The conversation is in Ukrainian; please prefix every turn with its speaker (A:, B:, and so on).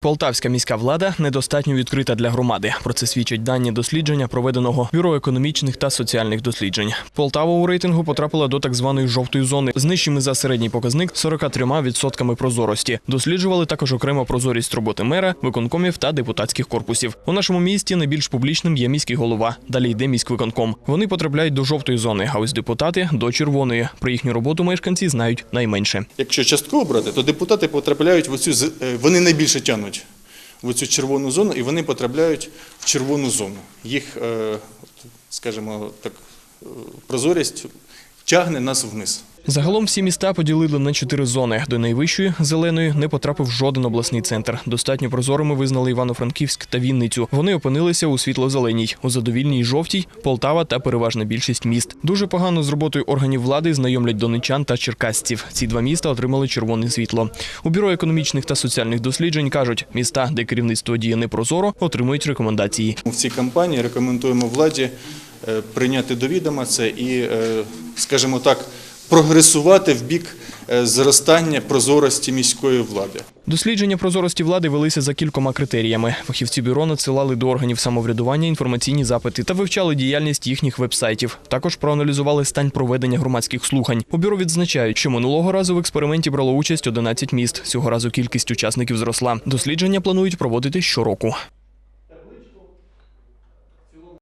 A: Полтавська міська влада недостатньо відкрита для громади. Про це свідчать дані дослідження, проведеного бюро економічних та соціальних досліджень. Полтава у рейтингу потрапила до так званої жовтої зони з нижчими за середній показник 43% прозорості. Досліджували також окремо прозорість роботи мера, виконкомів та депутатських корпусів. У нашому місті найбільш публічним є міський голова. Далі йде міськвиконком. Вони потрапляють до жовтої зони, а ось депутати до червоної. Про їхню роботу мешканці знають найменше.
B: Якщо частково брати, то депутати потрапляють в оцю е, вони найбільше тягнуть в цю червону зону, і вони потрапляють в червону зону. Їх, е, скажімо так, е, прозорість тягне нас вниз.
A: Загалом всі міста поділили на чотири зони. До найвищої зеленої не потрапив жоден обласний центр. Достатньо прозорими визнали Івано-Франківськ та Вінницю. Вони опинилися у світло-зеленій, у задовільній жовтій, Полтава та переважна більшість міст. Дуже погано з роботою органів влади знайомлять донечан та черкасців. Ці два міста отримали червоне світло. У бюро економічних та соціальних досліджень кажуть, міста, де керівництво діє непрозоро, отримують рекомендації.
B: В цій кампанії рекомендуємо владі е, прийняти до відома це і, е, скажімо так, прогресувати в бік е, зростання прозорості міської влади.
A: Дослідження прозорості влади велися за кількома критеріями. Фахівці бюро надсилали до органів самоврядування інформаційні запити та вивчали діяльність їхніх вебсайтів. Також проаналізували стан проведення громадських слухань. У бюро відзначають, що минулого разу в експерименті брало участь 11 міст. Цього разу кількість учасників зросла. Дослідження планують проводити щороку.